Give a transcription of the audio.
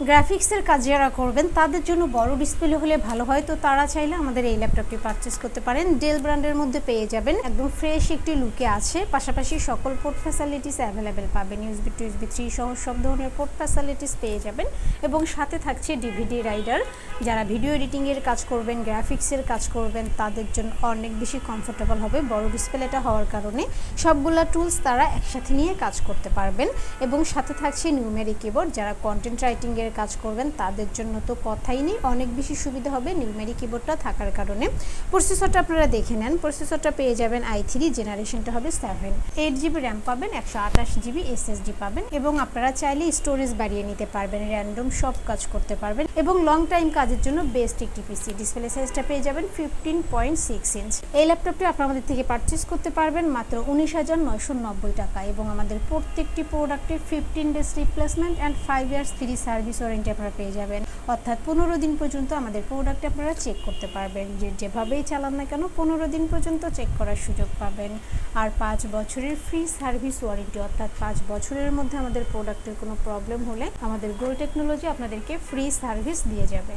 গ্রাফিক্সের কাজ যারা করবেন, তাদের জন্য বড় ডিসপ্লে হলে ভালো হয়। তো তারা চাইলে আমাদের এই ল্যাপটপটি পারচেস করতে পারেন। ডেল ব্র্যান্ডের মধ্যে পেয়ে যাবেন। একদম ফ্রেশ একটি লুকে আছে। পাশাপাশি সকল পোর্ট ফ্যাসিলিটিস অ্যাভেলেবেল পাবেন। ইউএসবি টু ইউএসবি থ্রি সহ সব ধরনের পোর্ট ফ্যাসিলিটিস পেয়ে যাবেন। এবং সাথে থাকছে ডিভিডি রাইডার যারা ভিডিও এডিটিংয়ের কাজ করবেন গ্রাফিক্সের কাজ করবেন, তাদের জন্য অনেক বেশি কমফোর্টেবল হবে বড় ডিসপ্লেটা হওয়ার কারণে। সবগুলা টুলস তারা একসাথে নিয়ে কাজ করতে পারবেন। এবং সাথে থাকছে নিউমেরিক কিবোর্ড যারা কন্টেন্ট রাইটিংয়ের কাজ করবেন, তাদের জন্য তো কথাই নেই। অনেক বেশি সুবিধা হবে নিউমেরিক কিবোর্ডটা থাকার কারণে। প্রসেসরটা আপনারা দেখে নেন। প্রসেসরটা পেয়ে যাবেন আই থ্রি জেনারেশনটা হবে সেভেন এইট জিবি র্যাম পাবেন, একশো আঠাশ জিবি এসএসডি পাবেন এবং আপনারা চাইলে স্টোরেজ বাড়িয়ে নিতে পারবেন র্যান্ডম সব কাজ করতে পারবেন এবং লং টাইম কাজের জন্য বেস্ট একটি পিসি ডিসপ্লে সাইজটা পেয়ে যাবেন ফিফটিন পয়েন্ট সিক্স ইঞ্চ এই ল্যাপটপটি আপনারা আমাদের থেকে পারচেস করতে পারবেন মাত্র উনিশ হাজার নয়শো নব্বই টাকা এবং আমাদের প্রত্যেকটি প্রোডাক্টে fifteen days replacement and five years free service warranty আপনারা পেয়ে যাবেন। অর্থাৎ পনেরো দিন পর্যন্ত আমাদের প্রোডাক্ট আপনারা চেক করতে পারবেন। যে যেভাবেই চালান না কেন পনেরো দিন পর্যন্ত চেক করার সুযোগ পাবেন। আর পাঁচ বছরের ফ্রি সার্ভিস ওয়ারেন্টি অর্থাৎ পাঁচ বছরের মধ্যে আমাদের প্রোডাক্টের কোনো প্রবলেম হলে আমাদের গ্রো টেকনোলজি আপনাদেরকে ফ্রি সার্ভিস দিয়ে যাবে।